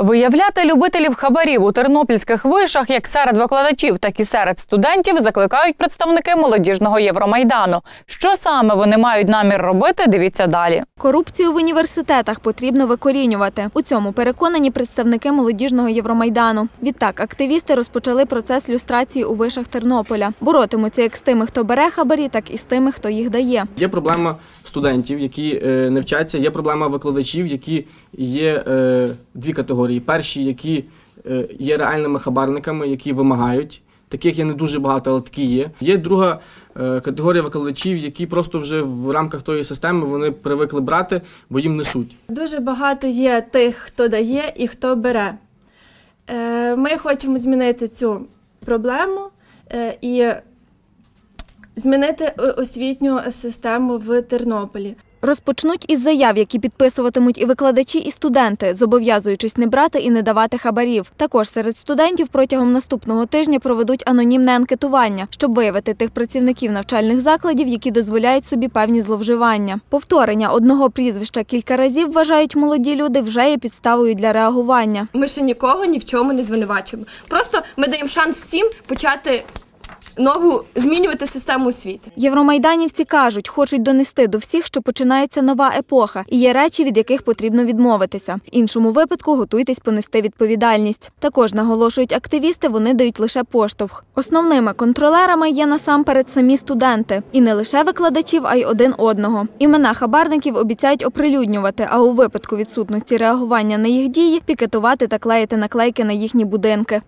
Виявляти любителів хабарів у тернопільських вишах як серед викладачів, так і серед студентів закликають представники молодіжного Євромайдану. Що саме вони мають намір робити? Дивіться далі. Корупцію в університетах потрібно викорінювати. У цьому переконані представники молодіжного Євромайдану. Відтак, активісти розпочали процес люстрації у вишах Тернополя. Боротимуться як з тими, хто бере хабарі, так і з тими, хто їх дає. Є проблема студентів, які е, не вчаться, є проблема викладачів, які є е, дві категорії. Перші, які е, є реальними хабарниками, які вимагають. Таких є не дуже багато, але такі є. Є друга е, категорія викладачів, які просто вже в рамках тої системи вони привикли брати, бо їм несуть. Дуже багато є тих, хто дає і хто бере. Е, Ми хочемо змінити цю проблему і змінити освітню систему в Тернополі. Розпочнуть із заяв, які підписуватимуть і викладачі, і студенти, зобов'язуючись не брати і не давати хабарів. Також серед студентів протягом наступного тижня проведуть анонімне анкетування, щоб виявити тих працівників навчальних закладів, які дозволяють собі певні зловживання. Повторення одного прізвища кілька разів вважають молоді люди вже є підставою для реагування. Ми ще нікого ні в чому не звинувачуємо. Просто ми даємо шанс всім почати нову змінювати систему освіти. Євромайданівці кажуть, хочуть донести до всіх, що починається нова епоха, і є речі, від яких потрібно відмовитися. В іншому випадку готуйтесь понести відповідальність. Також наголошують активісти, вони дають лише поштовх. Основними контролерами є насамперед самі студенти, і не лише викладачів, а й один одного. Імена хабарників обіцяють оприлюднювати, а у випадку відсутності реагування на їх дії пікетувати та клеїти наклейки на їхні будинки.